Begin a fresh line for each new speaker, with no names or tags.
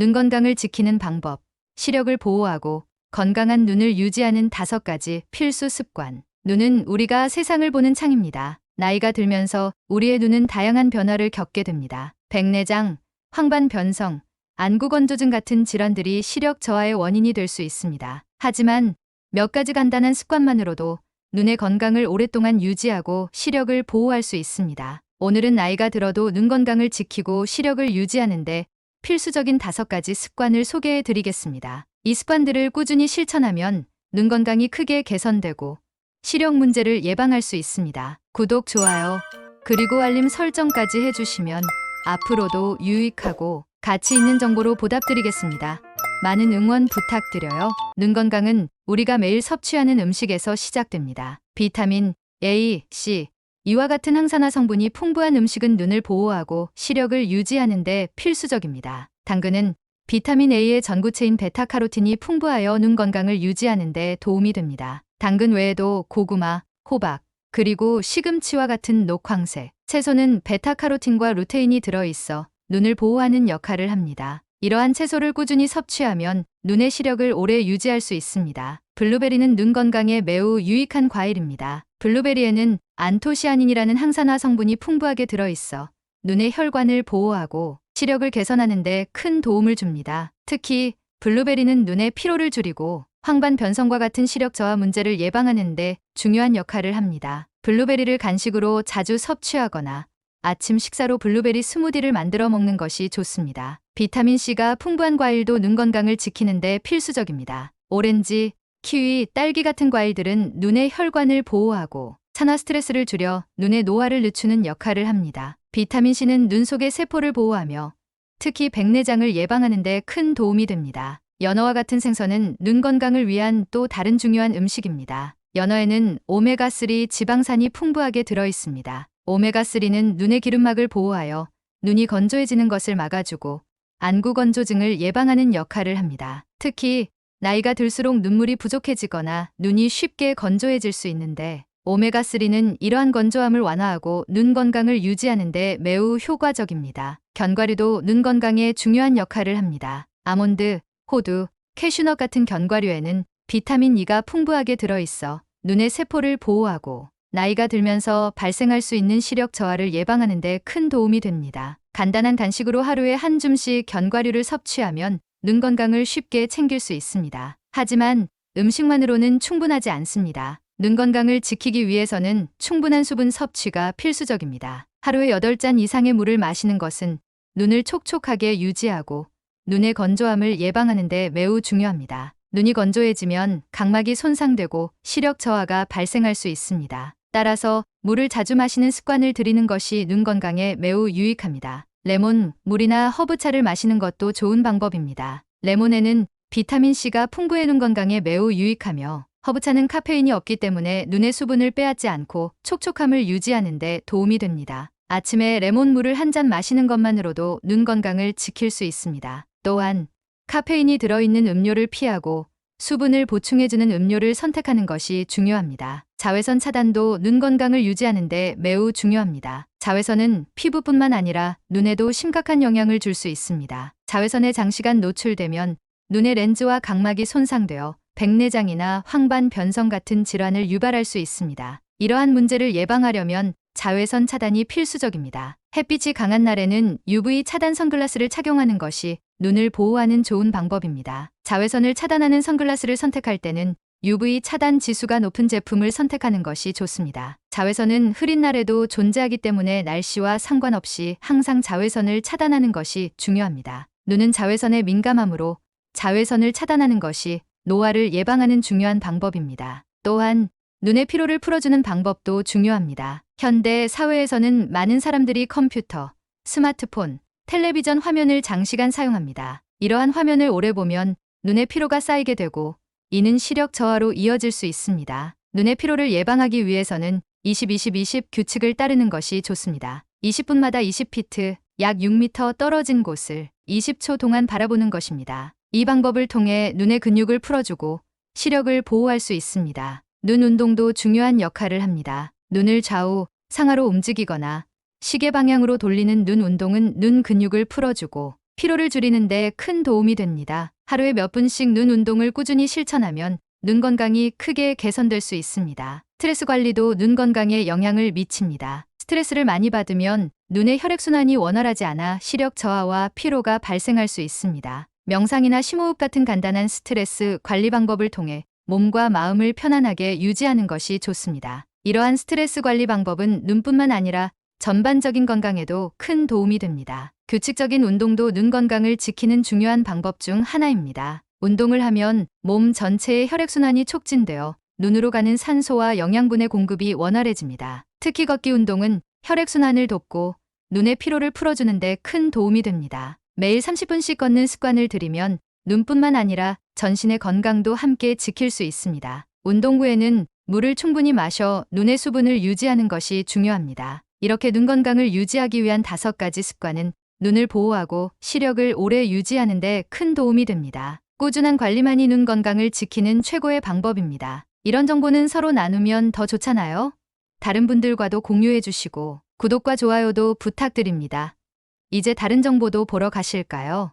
눈 건강을 지키는 방법, 시력을 보호하고 건강한 눈을 유지하는 다섯 가지 필수 습관. 눈은 우리가 세상을 보는 창입니다. 나이가 들면서 우리의 눈은 다양한 변화를 겪게 됩니다. 백내장, 황반 변성, 안구 건조증 같은 질환들이 시력 저하의 원인이 될 수 있습니다. 하지만 몇 가지 간단한 습관만으로도 눈의 건강을 오랫동안 유지하고 시력을 보호할 수 있습니다. 오늘은 나이가 들어도 눈 건강을 지키고 시력을 유지하는데 필수적인 다섯 가지 습관을 소개해 드리겠습니다. 이 습관들을 꾸준히 실천하면 눈 건강이 크게 개선되고 시력 문제를 예방할 수 있습니다. 구독, 좋아요, 그리고 알림 설정까지 해주시면 앞으로도 유익하고 가치 있는 정보로 보답드리겠습니다. 많은 응원 부탁드려요. 눈 건강은 우리가 매일 섭취하는 음식에서 시작됩니다. 비타민 A, C, 이와 같은 항산화 성분이 풍부한 음식은 눈을 보호하고 시력을 유지하는 데 필수적입니다. 당근은 비타민 A의 전구체인 베타카로틴이 풍부하여 눈 건강을 유지하는 데 도움이 됩니다. 당근 외에도 고구마, 호박, 그리고 시금치와 같은 녹황색, 채소는 베타카로틴과 루테인이 들어있어 눈을 보호하는 역할을 합니다. 이러한 채소를 꾸준히 섭취하면 눈의 시력을 오래 유지할 수 있습니다. 블루베리는 눈 건강에 매우 유익한 과일입니다. 블루베리에는 안토시아닌이라는 항산화 성분이 풍부하게 들어있어 눈의 혈관을 보호하고 시력을 개선하는 데 큰 도움을 줍니다. 특히 블루베리는 눈의 피로를 줄이고 황반 변성과 같은 시력 저하 문제를 예방하는 데 중요한 역할을 합니다. 블루베리를 간식으로 자주 섭취하거나 아침 식사로 블루베리 스무디를 만들어 먹는 것이 좋습니다. 비타민C가 풍부한 과일도 눈 건강을 지키는 데 필수적입니다. 오렌지, 키위, 딸기 같은 과일들은 눈의 혈관을 보호하고 산화 스트레스를 줄여 눈의 노화를 늦추는 역할을 합니다. 비타민C는 눈 속의 세포를 보호하며 특히 백내장을 예방하는 데 큰 도움이 됩니다. 연어와 같은 생선은 눈 건강을 위한 또 다른 중요한 음식입니다. 연어에는 오메가3 지방산이 풍부하게 들어 있습니다. 오메가3는 눈의 기름막을 보호하여 눈이 건조해지는 것을 막아주고 안구 건조증을 예방하는 역할을 합니다. 특히 나이가 들수록 눈물이 부족해지거나 눈이 쉽게 건조해질 수 있는데 오메가3는 이러한 건조함을 완화하고 눈 건강을 유지하는 데 매우 효과적입니다. 견과류도 눈 건강에 중요한 역할을 합니다. 아몬드, 호두, 캐슈넛 같은 견과류에는 비타민 E가 풍부하게 들어있어 눈의 세포를 보호하고 나이가 들면서 발생할 수 있는 시력 저하를 예방하는 데 큰 도움이 됩니다. 간단한 간식으로 하루에 한 줌씩 견과류를 섭취하면 눈 건강을 쉽게 챙길 수 있습니다. 하지만 음식만으로는 충분하지 않습니다. 눈 건강을 지키기 위해서는 충분한 수분 섭취가 필수적입니다. 하루에 8잔 이상의 물을 마시는 것은 눈을 촉촉하게 유지하고 눈의 건조함을 예방하는 데 매우 중요합니다. 눈이 건조해지면 각막이 손상되고 시력 저하가 발생할 수 있습니다. 따라서 물을 자주 마시는 습관을 들이는 것이 눈 건강에 매우 유익합니다. 레몬, 물이나 허브차를 마시는 것도 좋은 방법입니다. 레몬에는 비타민C가 풍부해 눈 건강에 매우 유익하며 허브차는 카페인이 없기 때문에 눈의 수분을 빼앗지 않고 촉촉함을 유지하는 데 도움이 됩니다. 아침에 레몬물을 한 잔 마시는 것만으로도 눈 건강을 지킬 수 있습니다. 또한 카페인이 들어있는 음료를 피하고 수분을 보충해주는 음료를 선택하는 것이 중요합니다. 자외선 차단도 눈 건강을 유지하는 데 매우 중요합니다. 자외선은 피부뿐만 아니라 눈에도 심각한 영향을 줄 수 있습니다. 자외선에 장시간 노출되면 눈의 렌즈와 각막이 손상되어 백내장이나 황반 변성 같은 질환을 유발할 수 있습니다. 이러한 문제를 예방하려면 자외선 차단이 필수적입니다. 햇빛이 강한 날에는 UV 차단 선글라스를 착용하는 것이 눈을 보호하는 좋은 방법입니다. 자외선을 차단하는 선글라스를 선택할 때는 UV 차단 지수가 높은 제품을 선택하는 것이 좋습니다. 자외선은 흐린 날에도 존재하기 때문에 날씨와 상관없이 항상 자외선을 차단하는 것이 중요합니다. 눈은 자외선에 민감하므로 자외선을 차단하는 것이 노화를 예방하는 중요한 방법입니다. 또한 눈의 피로를 풀어주는 방법도 중요합니다. 현대 사회에서는 많은 사람들이 컴퓨터, 스마트폰, 텔레비전 화면을 장시간 사용합니다. 이러한 화면을 오래 보면 눈의 피로가 쌓이게 되고 이는 시력 저하로 이어질 수 있습니다. 눈의 피로를 예방하기 위해서는 20-20-20 규칙을 따르는 것이 좋습니다. 20분마다 20피트, 약 6m 떨어진 곳을 20초 동안 바라보는 것입니다. 이 방법을 통해 눈의 근육을 풀어주고 시력을 보호할 수 있습니다. 눈 운동도 중요한 역할을 합니다. 눈을 좌우, 상하로 움직이거나 시계 방향으로 돌리는 눈 운동은 눈 근육을 풀어주고 피로를 줄이는 데 큰 도움이 됩니다. 하루에 몇 분씩 눈 운동을 꾸준히 실천하면 눈 건강이 크게 개선될 수 있습니다. 스트레스 관리도 눈 건강에 영향을 미칩니다. 스트레스를 많이 받으면 눈의 혈액순환이 원활하지 않아 시력 저하와 피로가 발생할 수 있습니다. 명상이나 심호흡 같은 간단한 스트레스 관리 방법을 통해 몸과 마음을 편안하게 유지하는 것이 좋습니다. 이러한 스트레스 관리 방법은 눈뿐만 아니라 전반적인 건강에도 큰 도움이 됩니다. 규칙적인 운동도 눈 건강을 지키는 중요한 방법 중 하나입니다. 운동을 하면 몸 전체의 혈액순환이 촉진되어 눈으로 가는 산소와 영양분의 공급이 원활해집니다. 특히 걷기 운동은 혈액순환을 돕고 눈의 피로를 풀어주는 데 큰 도움이 됩니다. 매일 30분씩 걷는 습관을 들이면 눈뿐만 아니라 전신의 건강도 함께 지킬 수 있습니다. 운동 후에는 물을 충분히 마셔 눈의 수분을 유지하는 것이 중요합니다. 이렇게 눈 건강을 유지하기 위한 다섯 가지 습관은 눈을 보호하고 시력을 오래 유지하는 데 큰 도움이 됩니다. 꾸준한 관리만이 눈 건강을 지키는 최고의 방법입니다. 이런 정보는 서로 나누면 더 좋잖아요? 다른 분들과도 공유해 주시고 구독과 좋아요도 부탁드립니다. 이제 다른 정보도 보러 가실까요?